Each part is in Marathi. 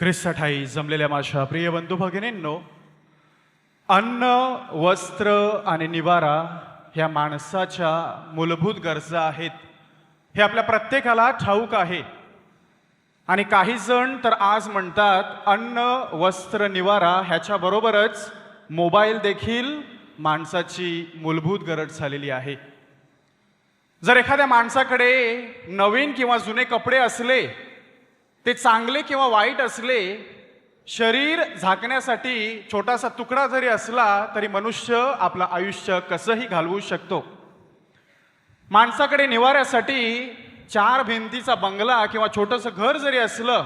ख्रिस्ताठाई जमलेल्या माझ्या प्रिय बंधू भगिनींनो अन्न वस्त्र आणि निवारा ह्या माणसाच्या मूलभूत गरजा आहेत. हे आपल्या प्रत्येकाला ठाऊक आहे. आणि काही जण तर आज म्हणतात अन्न वस्त्र निवारा ह्याच्याबरोबरच मोबाईल देखील माणसाची मूलभूत गरज झालेली आहे. जर एखाद्या माणसाकडे नवीन किंवा जुने कपडे असले ते चांगले किंवा वाईट असले शरीर झाकण्यासाठी छोटासा तुकडा जरी असला तरी मनुष्य आपलं आयुष्य कसंही घालवू शकतो. माणसाकडे निवाऱ्यासाठी चार भिंतीचा बंगला किंवा छोटंसं घर जरी असलं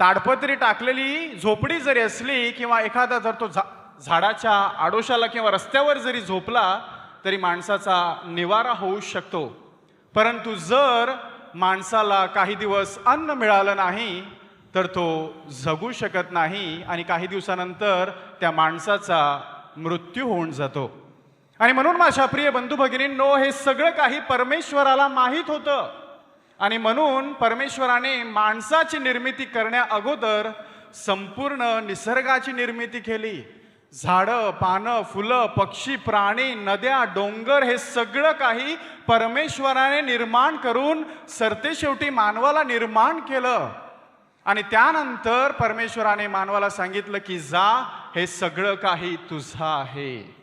ताडपत्री टाकलेली झोपडी जरी असली किंवा एखादा जर तो झा झाडाच्या आडोशाला किंवा रस्त्यावर जरी झोपला तरी माणसाचा निवारा होऊ शकतो. परंतु जर माणसाला काही दिवस अन्न मिळालं नाही तर तो जगू शकत नाही आणि काही दिवसानंतर त्या माणसाचा मृत्यू होऊन जातो. आणि म्हणून माझ्या प्रिय बंधू भगिनींनो हे सगळं काही परमेश्वराला माहीत होतं. आणि म्हणून परमेश्वराने माणसाची निर्मिती करण्या अगोदर संपूर्ण निसर्गाची निर्मिती केली. झाडं पानं फुलं पक्षी प्राणी नद्या डोंगर हे सगळं काही परमेश्वराने निर्माण करून सरतेशेवटी मानवाला निर्माण केलं. आणि त्यानंतर परमेश्वराने मानवाला सांगितलं की जा हे सगळं काही तुझं आहे.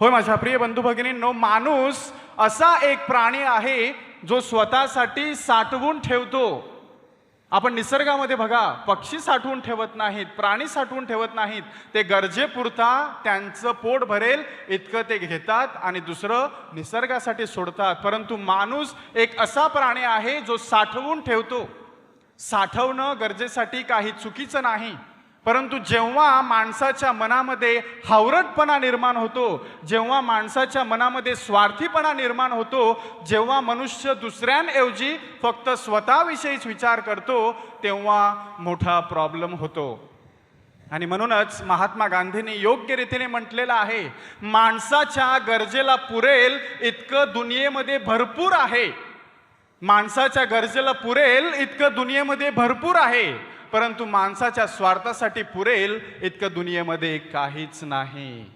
होय माझ्या प्रिय बंधू भगिनींनो माणूस असा एक प्राणी आहे जो स्वतःसाठी साठवून ठेवतो. आपण निसर्गामध्ये बघा पक्षी साठवून ठेवत नाहीत प्राणी साठवून ठेवत नाहीत. ते गरजेपुरता त्यांचं पोट भरेल इतकं ते घेतात आणि दुसरं निसर्गासाठी सोडतात. परंतु माणूस एक असा प्राणी आहे जो साठवून ठेवतो. साठवणं गरजेसाठी काही चुकीचं नाही. परंतु जेव्हा माणसाच्या मनामध्ये हावरटपणा निर्माण होतो जेव्हा माणसाच्या मनामध्ये स्वार्थीपणा निर्माण होतो जेव्हा मनुष्य दुसऱ्यांऐवजी फक्त स्वतःविषयीच विचार करतो तेव्हा मोठा प्रॉब्लेम होतो. आणि म्हणूनच महात्मा गांधींनी योग्य रीतीने म्हटलेलं आहे माणसाच्या गरजेला पुरेल इतकं दुनियेमध्ये भरपूर आहे. माणसाच्या गरजेला पुरेल इतकं दुनियेमध्ये भरपूर आहे. परंतु माणसाच्या स्वार्थासाठी पुरेल इतकं दुनियेमध्ये काहीच नाही.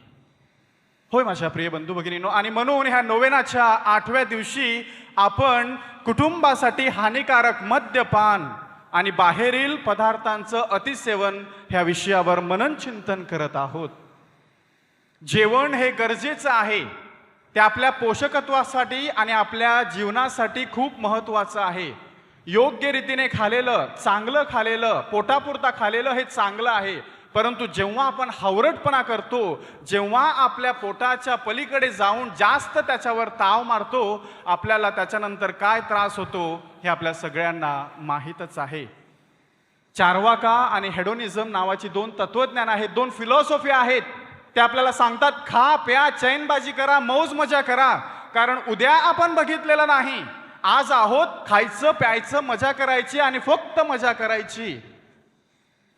होय माझ्या प्रिय बंधू भगिनीनो आणि म्हणून ह्या नोवेनाच्या आठव्या दिवशी आपण कुटुंबासाठी हानिकारक मद्यपान आणि बाहेरील पदार्थांचं अतिसेवन ह्या विषयावर मनन चिंतन करत आहोत. जेवण हे गरजेचं आहे. ते आपल्या पोषकत्वासाठी आणि आपल्या जीवनासाठी खूप महत्त्वाचं आहे. योग्य रीतीने खालेलं चांगलं खालेलं पोटापुरता खालेलं हे चांगलं आहे. परंतु जेव्हा आपण हावरटपणा करतो जेव्हा आपल्या पोटाच्या पलीकडे जाऊन जास्त त्याच्यावर ताव मारतो आपल्याला त्याच्यानंतर काय त्रास होतो हे आपल्या सगळ्यांना माहीतच आहे. चारवाका आणि हेडोनिझम नावाची दोन तत्वज्ञान आहेत दोन फिलॉसॉफी आहेत. ते आपल्याला सांगतात खा प्या चैनबाजी करा मौज मजा करा. कारण उद्या आपण बघितलेलं नाही. आज आहोत खायचं प्यायचं मजा करायची आणि फक्त मजा करायची.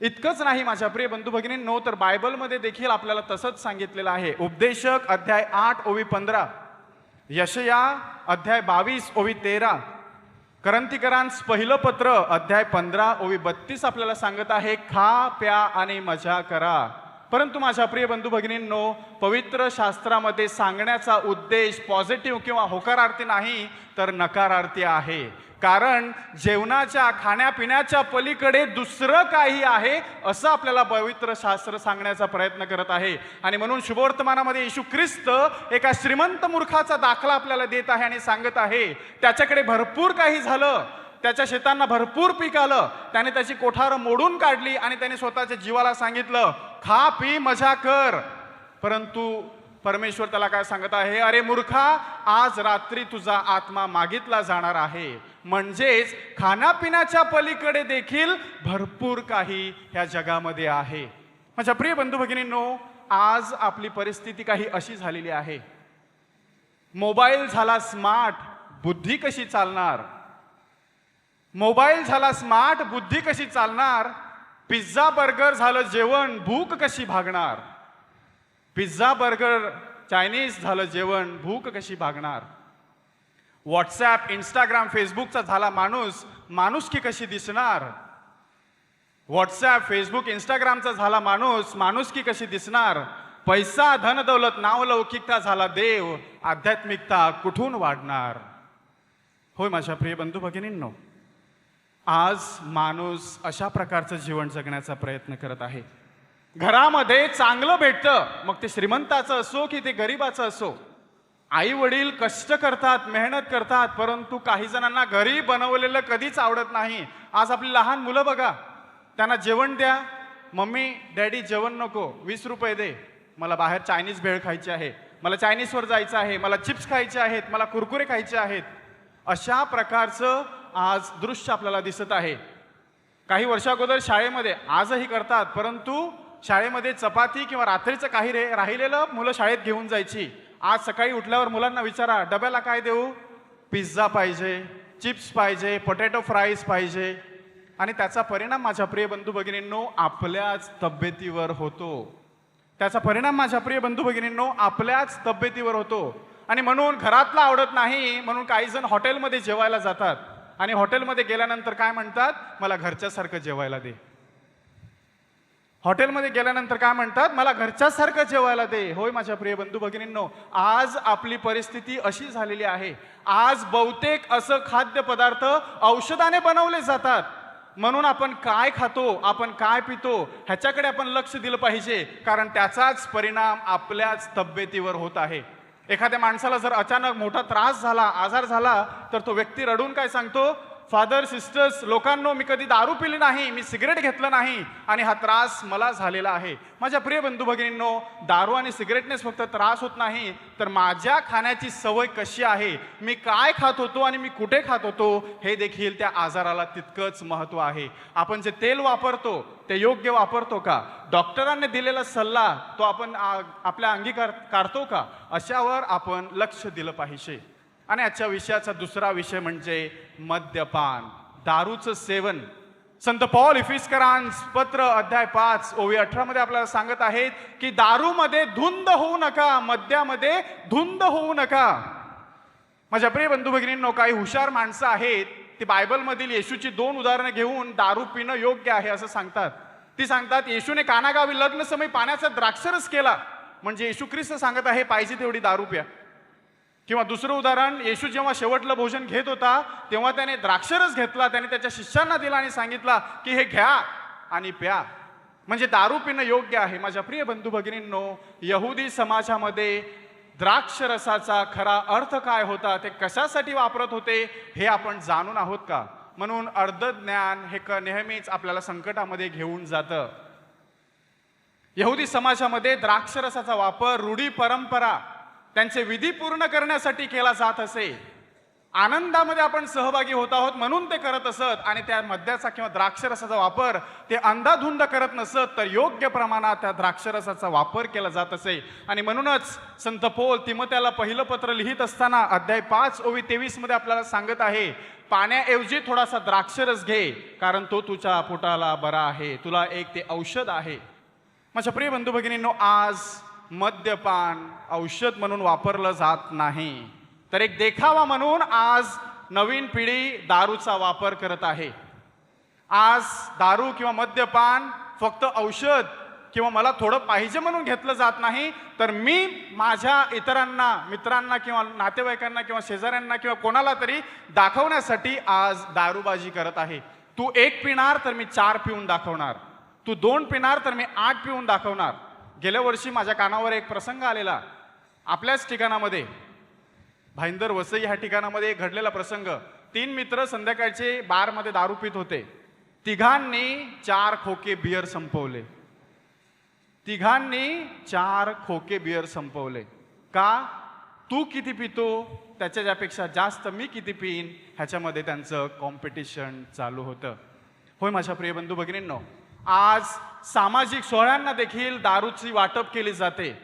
इतकंच नाही माझ्या प्रिय बंधू भगिनींनो तर बायबलमध्ये देखील आपल्याला तसंच सांगितलेलं आहे. उपदेशक अध्याय आठ ओवी पंधरा. यशया अध्याय बावीस ओवी तेरा. करंतीकरांस पहिलं पत्र अध्याय पंधरा ओवी बत्तीस आपल्याला सांगत आहे खा प्या आणि मजा करा. परंतु माझ्या प्रिय बंधू भगिनींनो पवित्र शास्त्रामध्ये सांगण्याचा उद्देश पॉझिटिव्ह किंवा होकारार्थी नाही तर नकारार्थी आहे. कारण जेवणाच्या खाण्यापिण्याच्या पलीकडे दुसरं काही आहे असं आपल्याला पवित्र शास्त्र सांगण्याचा प्रयत्न करत आहे. आणि म्हणून शुभवर्तमानामध्ये येशू ख्रिस्त एका श्रीमंत मूर्खाचा दाखला आपल्याला देत आहे आणि सांगत आहे त्याच्याकडे भरपूर काही झालं. त्याच्या शेतांना भरपूर पीक आलं. त्याने त्याची कोठारं मोडून काढली आणि त्याने स्वतःच्या जीवाला सांगितलं खा पी मजा कर. परंतु परमेश्वर त्याला काय सांगत आहे? अरे मूर्खा आज रात्री तुझा आत्मा मागितला जाणार आहे. म्हणजेच खाण्यापिण्याच्या पलीकडे देखील भरपूर काही ह्या जगामध्ये आहे. माझ्या प्रिय बंधू भगिनींनो आज आपली परिस्थिती काही अशी झालेली आहे. मोबाईल झाला स्मार्ट बुद्धी कशी चालणार? मोबाईल झाला स्मार्ट बुद्धी कशी चालणार? पिझ्झा बर्गर झालं जेवण भूक कशी भागणार? पिझ्झा बर्गर चायनीज झालं जेवण भूक कशी भागणार? व्हॉट्सॲप इंस्टाग्राम फेसबुकचा झाला माणूस माणुसकी कशी दिसणार? व्हॉट्सॲप फेसबुक इंस्टाग्रामचा झाला माणूस माणुसकी कशी दिसणार? पैसा धन दौलत झाला देव आध्यात्मिकता कुठून वाढणार? होय माझ्या प्रिय बंधू भगिनींनो आज माणूस अशा प्रकारचं जीवन जगण्याचा प्रयत्न करत आहे. घरामध्ये चांगलं भेटतं मग ते श्रीमंताचं असो की ते गरिबाचं असो. आई वडील कष्ट करतात मेहनत करतात परंतु काही जणांना घरी बनवलेलं कधीच आवडत नाही. आज आपली लहान मुलं बघा त्यांना जेवण द्या. मम्मी डॅडी जेवण नको वीस रुपये दे. मला बाहेर चायनीज भेळ खायची आहे मला चायनीजवर जायचं आहे मला चिप्स खायचे आहेत मला कुरकुरे खायचे आहेत. अशा प्रकारचं आज दृश्य आपल्याला दिसत आहे. काही वर्षाअगोदर शाळेमध्ये आजही करतात परंतु शाळेमध्ये चपाती किंवा रात्रीचं काही रे राहिलेलं मुलं शाळेत घेऊन जायची. आज सकाळी उठल्यावर मुलांना विचारा डब्याला काय देऊ? पिझ्झा पाहिजे चिप्स पाहिजे पोटॅटो फ्राईज पाहिजे. आणि त्याचा परिणाम माझ्या प्रिय बंधू भगिनींनो आपल्याच तब्येतीवर होतो. त्याचा परिणाम माझ्या प्रिय बंधू भगिनींनो आपल्याच तब्येतीवर होतो. आणि म्हणून घरातला आवडत नाही म्हणून काही जण हॉटेलमध्ये जेवायला जातात. आणि हॉटेलमध्ये गेल्यानंतर काय म्हणतात? मला घरच्यासारखं जेवायला दे. हॉटेलमध्ये गेल्यानंतर काय म्हणतात? मला घरच्यासारखं जेवायला दे. होय माझ्या प्रिय बंधू भगिनींनो आज आपली परिस्थिती अशी झालेली आहे. आज बहुतेक असं खाद्यपदार्थ औषधाने बनवले जातात. म्हणून आपण काय खातो आपण काय पितो ह्याच्याकडे आपण लक्ष दिलं पाहिजे. कारण त्याचाच परिणाम आपल्याच तब्येतीवर होत आहे. एखाद्या माणसाला जर अचानक मोठा त्रास झाला आजार झाला तर तो व्यक्ती रडून काय सांगतो? फादर सिस्टर्स लोकांनो मी कधी दारू पिली नाही मी सिगरेट घेतलं नाही आणि हा त्रास मला झालेला आहे. माझ्या प्रिय बंधू भगिनींनो दारू आणि सिगरेटनेच फक्त त्रास होत नाही तर माझ्या खाण्याची सवय कशी आहे? मी काय खात होतो आणि मी कुठे खात होतो? हे देखील त्या आजाराला तितकंच महत्त्व आहे. आपण जे तेल वापरतो ते योग्य वापरतो का? डॉक्टरांनी दिलेला सल्ला तो आपण आपल्या अंगीकार काढतो का? अशावर आपण लक्ष दिलं पाहिजे. आणि आजच्या विषयाचा दुसरा विषय म्हणजे मद्यपान. दारूचं सेवन. संत पॉल इफिस्करांस पत्र अध्याय पाच ओवी अठरा मध्ये आपल्याला सांगत आहेत की दारूमध्ये धुंद होऊ नका मद्यामध्ये धुंद होऊ नका. माझ्या प्रिय बंधू भगिनींनो काही हुशार माणसं आहेत ती बायबलमधील येशूची दोन उदाहरणं घेऊन दारू पिणं योग्य आहे असं सांगतात. ती सांगतात येशूने कानागावी लग्न समय पाण्याचा द्राक्षरस केला. म्हणजे येशू ख्रिस्त सांगत आहे पाहिजे तेवढी दारू प्या. किंवा दुसरं उदाहरण येशू जेव्हा शेवटलं भोजन घेत होता तेव्हा त्याने द्राक्षरस घेतला त्याने त्याच्या शिष्यांना दिला आणि सांगितला की हे घ्या आणि प्या. म्हणजे दारू पिणं योग्य आहे. माझ्या प्रिय बंधू भगिनींनो यहुदी समाजामध्ये द्राक्षरसाचा खरा अर्थ काय होता ते कशासाठी वापरत होते हे आपण जाणून आहोत का? म्हणून अर्ध ज्ञान हे क नेहमीच आपल्याला संकटामध्ये घेऊन जातं. यहुदी समाजामध्ये द्राक्षरसाचा वापर रूढी परंपरा त्यांचे विधी पूर्ण करण्यासाठी केला जात असे. आनंदामध्ये आपण सहभागी होत आहोत म्हणून ते करत असत आणि त्या मद्याचा किंवा द्राक्षरसाचा वापर ते अंधाधुंद करत नसत तर योग्य प्रमाणात त्या द्राक्षरसाचा वापर केला जात असे. आणि म्हणूनच संत पोल तिमत्याला पहिलं पत्र लिहित असताना अध्याय पाच ओवी तेवीसमध्ये आपल्याला सांगत आहे पाण्याऐवजी थोडासा द्राक्षरस घे कारण तो तुझ्या पोटाला बरा आहे. तुला एक ते औषध आहे. माझ्या प्रिय बंधू भगिनींनो आज मद्यपान औषध म्हणून वापरलं जात नाही. तर एक देखावा म्हणून आज नवीन पिढी दारूचा वापर करत आहे. आज दारू किंवा मद्यपान फक्त औषध किंवा मला थोडं पाहिजे म्हणून घेतलं जात नाही तर मी माझ्या इतरांना मित्रांना किंवा नातेवाईकांना किंवा शेजाऱ्यांना किंवा कोणाला तरी दाखवण्यासाठी आज दारूबाजी करत आहे. तू एक पिणार तर मी चार पिऊन दाखवणार. तू दोन पिणार तर मी आठ पिऊन दाखवणार. गेल्या वर्षी माझ्या कानावर एक प्रसंग आलेला. आपल्याच ठिकाणामध्ये भाईंदर वसई ह्या ठिकाणामध्ये घडलेला प्रसंग. तीन मित्र संध्याकाळचे बारमध्ये दारू पित होते. तिघांनी चार खोके बियर संपवले. तिघांनी चार खोके बियर संपवले. का? तू किती पितो? त्याच्या ज्यापेक्षा जास्त मी किती पिईन? ह्याच्यामध्ये त्यांचं कॉम्पिटिशन चालू होतं. होय माझ्या प्रिय बंधू भगिनींनो आज सामाजिक सोहळ्यांना देखील दारूची वाटप केली जाते.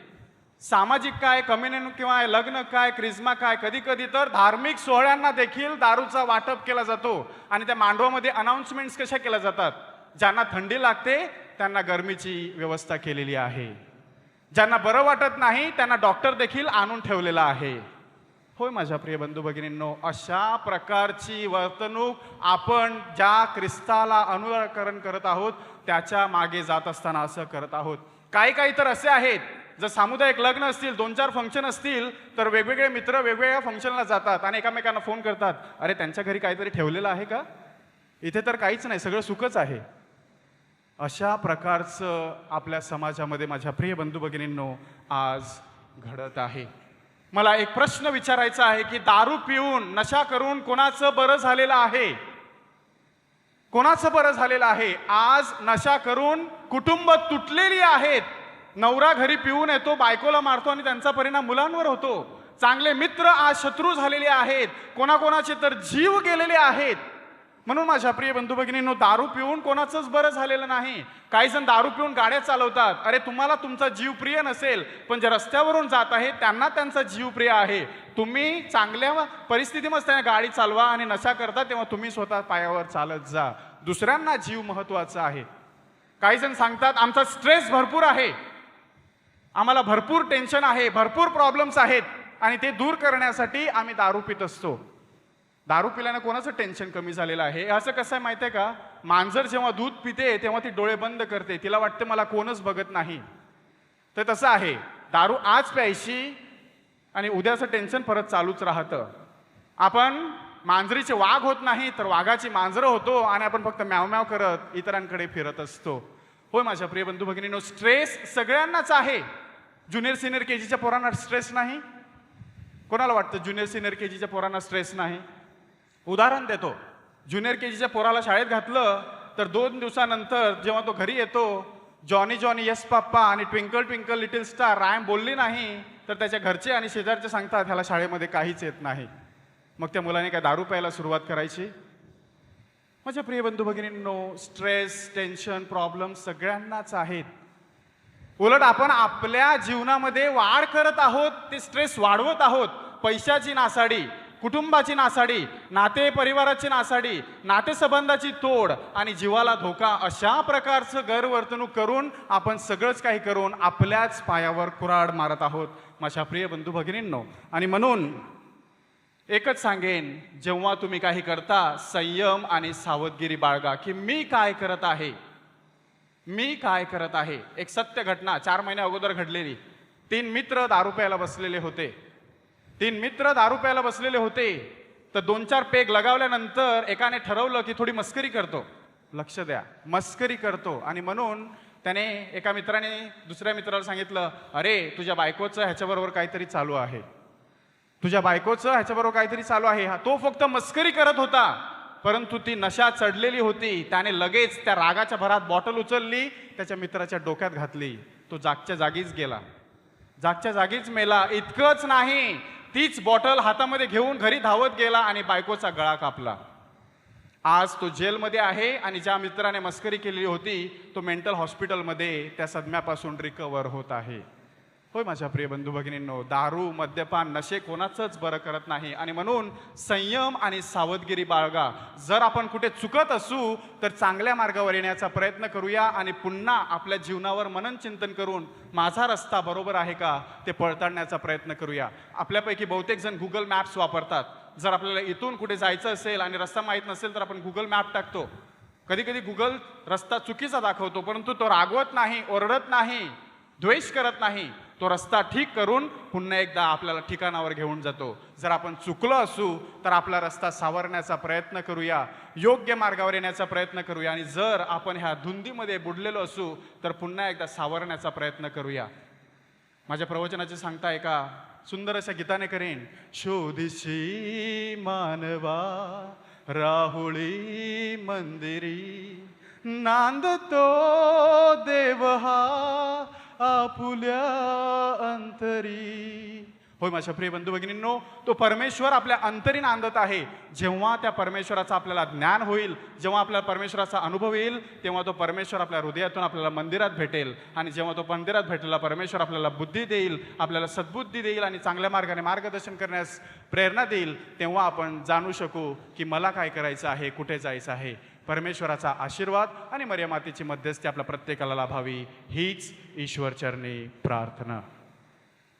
सामाजिक काय कम्युनिटी किंवा लग्न काय क्रिस्मा काय कधी कधी तर धार्मिक सोहळ्यांना देखील दारूचा वाटप केला जातो. आणि त्या मांडवामध्ये अनाऊन्समेंट्स कशा केल्या जातात? ज्यांना थंडी लागते त्यांना गरमीची व्यवस्था केलेली आहे. ज्यांना बरं वाटत नाही त्यांना डॉक्टर देखील आणून ठेवलेला आहे. होय माझ्या प्रिय बंधू भगिनींनो अशा प्रकारची वर्तणूक आपण ज्या ख्रिस्ताला अनुकरण करत आहोत त्याच्यामागे जात असताना असं करत आहोत. काही काही तर असे आहेत. जर सामुदायिक लग्न असतील दोन चार फंक्शन असतील तर वेगवेगळे मित्र वेगवेगळ्या फंक्शनला जातात आणि एकामेकांना फोन करतात. अरे त्यांच्या घरी काहीतरी ठेवलेलं आहे का? इथे तर काहीच नाही सगळं सुखच आहे. अशा प्रकारचं आपल्या समाजामध्ये माझ्या प्रिय बंधू भगिनींनो आज घडत आहे. मला एक प्रश्न विचारायचा आहे की दारू पिऊन नशा करून कोणाचं बरं झालेलं आहे? कोणाचं बरं झालेलं आहे? आज नशा करून कुटुंब तुटलेली आहेत. नवरा घरी पिऊन येतो बायकोला मारतो आणि त्यांचा परिणाम मुलांवर होतो. चांगले मित्र आज शत्रू झालेले आहेत. कोणाकोणाचे तर जीव गेलेले आहेत. म्हणून माझ्या प्रिय बंधू भगिनींनो दारू पिऊन कोणाचंच बरं झालेलं नाही. काही जण दारू पिऊन गाड्या चालवतात. अरे तुम्हाला तुमचा जीव प्रिय नसेल पण जे रस्त्यावरून जात आहे त्यांना त्यांचा जीव प्रिय आहे. तुम्ही चांगल्या परिस्थितीमध्ये त्यांना गाडी चालवा आणि नशा करता तेव्हा तुम्ही स्वतः पायावर चालत जा. दुसऱ्यांना जीव महत्त्वाचा आहे. काही जण सांगतात आमचा स्ट्रेस भरपूर आहे. आम्हाला भरपूर टेन्शन आहे भरपूर प्रॉब्लेम्स आहेत. आणि ते दूर करण्यासाठी आम्ही दारू पित असतो. दारू पिल्यानं कोणाचं टेन्शन कमी झालेलं आहे? असं कसं आहे माहिती आहे का? मांजर जेव्हा दूध पिते तेव्हा ती डोळे बंद करते. तिला वाटते मला कोणच बघत नाही. तर तसं आहे. दारू आज प्यायची आणि उद्याचं टेन्शन परत चालूच राहतं. आपण मांजरीचे वाघ होत नाही तर वाघाची मांजरं होतो आणि आपण फक्त म्याव म्याव करत इतरांकडे फिरत असतो. होय माझ्या प्रिय बंधू भगिनीनो स्ट्रेस सगळ्यांनाच आहे. ज्युनियर सिनियर के जीच्या पोरांना स्ट्रेस नाही? कोणाला वाटतं ज्युनियर सिनियर के जीच्या पोरांना स्ट्रेस नाही? उदाहरण देतो. ज्युनियर के जीच्या पोराला शाळेत घातलं तर दोन दिवसानंतर जेव्हा तो घरी येतो जॉनी जॉनी यस पप्पा आणि twinkle twinkle little star rhyme बोलली नाही तर त्याच्या घरचे आणि शेजारचे सांगतात ह्याला शाळेमध्ये काहीच येत नाही. मग त्या मुलाने काय दारू प्यायला सुरुवात करायची? माझ्या प्रिय बंधू भगिनींनो स्ट्रेस टेन्शन प्रॉब्लेम सगळ्यांनाच आहेत. उलट आपण आपल्या जीवनामध्ये वाढ करत आहोत ते स्ट्रेस वाढवत आहोत पैशाची नासाडी. कुटुंबाची नासाडी नाते परिवाराची नासाडी नातेसंबंधाची तोड आणि जीवाला धोका अशा प्रकारचं गैरवर्तणूक करून आपण सगळंच काही करून आपल्याच पायावर कुराड मारत आहोत. माझ्या प्रिय बंधू भगिनींनो आणि म्हणून एकच सांगेन जेव्हा तुम्ही काही करता संयम आणि सावधगिरी बाळगा की मी काय करत आहे? मी काय करत आहे? एक सत्य घटना चार महिन्या अगोदर घडलेली. तीन मित्र दारू प्यायला बसलेले होते. तीन मित्र दारू प्यायला बसलेले होते. तर दोन चार पेग लगावल्यानंतर एकाने ठरवलं की थोडी मस्करी करतो. लक्ष द्या. मस्करी करतो. आणि म्हणून त्याने एका मित्राने दुसऱ्या मित्राला सांगितलं अरे तुझ्या बायकोचं ह्याच्याबरोबर काहीतरी चालू आहे. तुझ्या बायकोचं ह्याच्याबरोबर काहीतरी चालू आहे. हा तो फक्त मस्करी करत होता. परंतु ती नशा चढलेली होती. त्याने लगेच त्या रागाच्या भरात बॉटल उचलली त्याच्या मित्राच्या डोक्यात घातली. तो जागच्या जागीच गेला. जागच्या जागीच मेला. इतकंच नाही. तीच बॉटल हातामध्ये घेऊन घरी धावत गेला आणि बायकोचा गळा कापला. आज तो जेलमध्ये आहे आणि ज्या मित्राने मस्करी केलेली होती तो मेंटल हॉस्पिटलमध्ये त्या सदम्यापासून रिकवर होत आहे. होय माझ्या प्रिय बंधू भगिनींनो दारू मद्यपान नशे कोणाचंच बरं करत नाही. आणि म्हणून संयम आणि सावधगिरी बाळगा. जर आपण कुठे चुकत असू तर चांगल्या मार्गावर येण्याचा प्रयत्न करूया आणि पुन्हा आपल्या जीवनावर मनन चिंतन करून माझा रस्ता बरोबर आहे का ते पळताळण्याचा प्रयत्न करूया. आपल्यापैकी बहुतेक जण गुगल मॅप्स वापरतात. जर आपल्याला इथून कुठे जायचं असेल आणि रस्ता माहीत नसेल तर आपण गुगल मॅप टाकतो. कधी कधी गुगल रस्ता चुकीचा दाखवतो परंतु तो रागवत नाही ओरडत नाही. द्वेष करत नाही तो रस्ता ठीक करून पुन्हा एकदा आपल्याला ठिकाणावर घेऊन जातो. जर आपण चुकलो असू तर आपला रस्ता सावरण्याचा प्रयत्न करूया योग्य मार्गावर येण्याचा प्रयत्न करूया आणि जर आपण ह्या धुंदीमध्ये बुडलेलो असू तर पुन्हा एकदा सावरण्याचा प्रयत्न करूया. माझ्या प्रवचनाचे सांगता एका सुंदर अशा गीताने करेन. शोधिशी मानवा राहुळी मंदिरी नांदतो देव हा आपुल्या अंतरी. होय माझ्या प्रिय बंधू भगिनींनो तो परमेश्वर आपल्या अंतरी नांदत आहे. जेव्हा त्या परमेश्वराचं आपल्याला ज्ञान होईल जेव्हा आपल्याला परमेश्वराचा अनुभव येईल तेव्हा तो परमेश्वर आपल्या हृदयातून आपल्याला मंदिरात भेटेल. आणि जेव्हा तो मंदिरात भेटलेला परमेश्वर आपल्याला बुद्धी देईल आपल्याला सद्बुद्धी देईल आणि चांगल्या मार्गाने मार्गदर्शन करण्यास प्रेरणा देईल तेव्हा आपण जाणू शकू की मला काय करायचं आहे कुठे जायचं आहे. परमेश्वराचा आशीर्वाद आणि मर्यामातेची मध्यस्थी आपल्या प्रत्येकाला लाभावी हीच ईश्वरचरणी प्रार्थना.